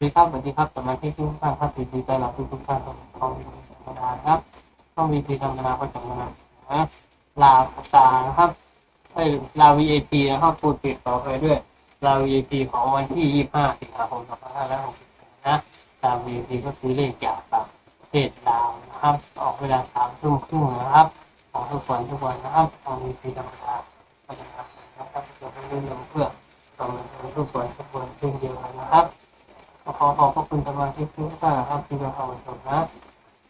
สวัสดีครับสวัสดีครับสมาชิกทุกท่านครับยินดีต้อนรับทุกท่านเข้าสู่ช่องวีพีธรรมดาครับช่องวีพีธรรมดาก็จะมานะลาตานะครับเอ้ลา VIP นะครับพูดติดต่อไปด้วยลา VIP ของวันที่ 25 สิงหาคม2568นะลา VIP ก็คือเลขจากต่างประเทศลาวนะครับ ออกเวลาสามทุ่มครึ่งนะครับ ของทุกวันทุกวันนะครับช่องวีพีธรรมดาก็จะทำนะครับจะไม่เรื่องเพื่อสำหรับทุกคนทุกคนเช่นเดียวกันนะครับ ขอขอบพระคุณสมาชิกทุกท่านนะครับที่มาเข้ามาชมนะ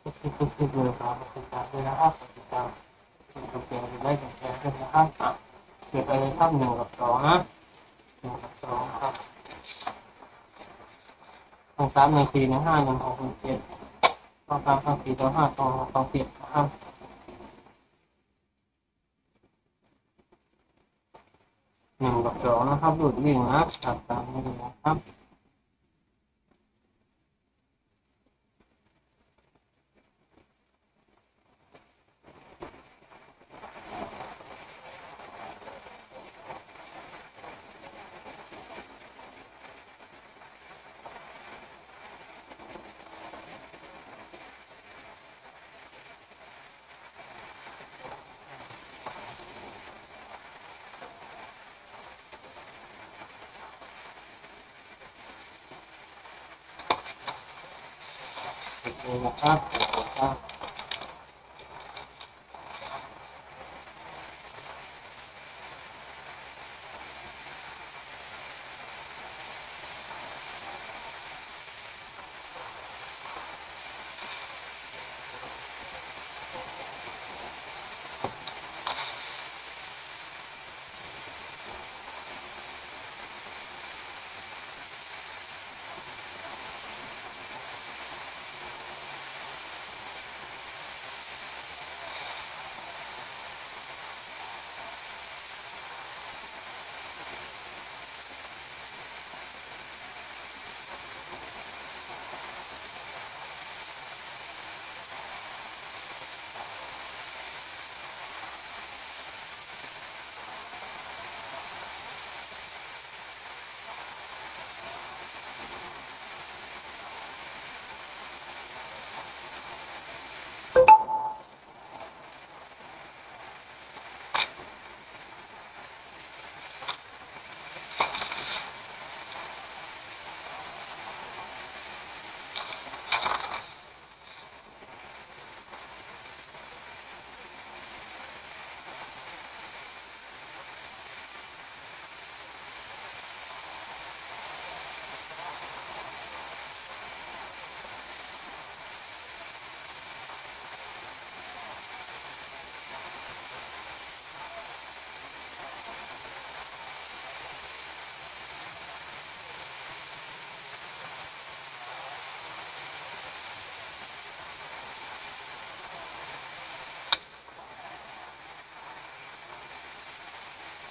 ทุกที่ทุกที่เลยครับขอบคุณครับด้วยนะครับขอบคุณครับคุณกำเกียรติได้แชร์ด้วยนะครับเก็บไปเลยครับหนึ่งกับสองนะหนึ่งกับสองครับหนึ่งสามหนึ่งสี่หนึ่งห้าหนึ่งหกหนึ่งเจ็ดสองสามสองสี่สองห้าสองหกสองเจ็ดนะครับหนึ่งกับสองนะครับหลุดวิ่งนะครับตามนี้นะครับ โอเคนะค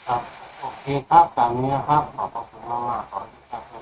ครับโอเคครับตามนี้นะครับขอบพระคุณมากๆขอที่จะเพิ่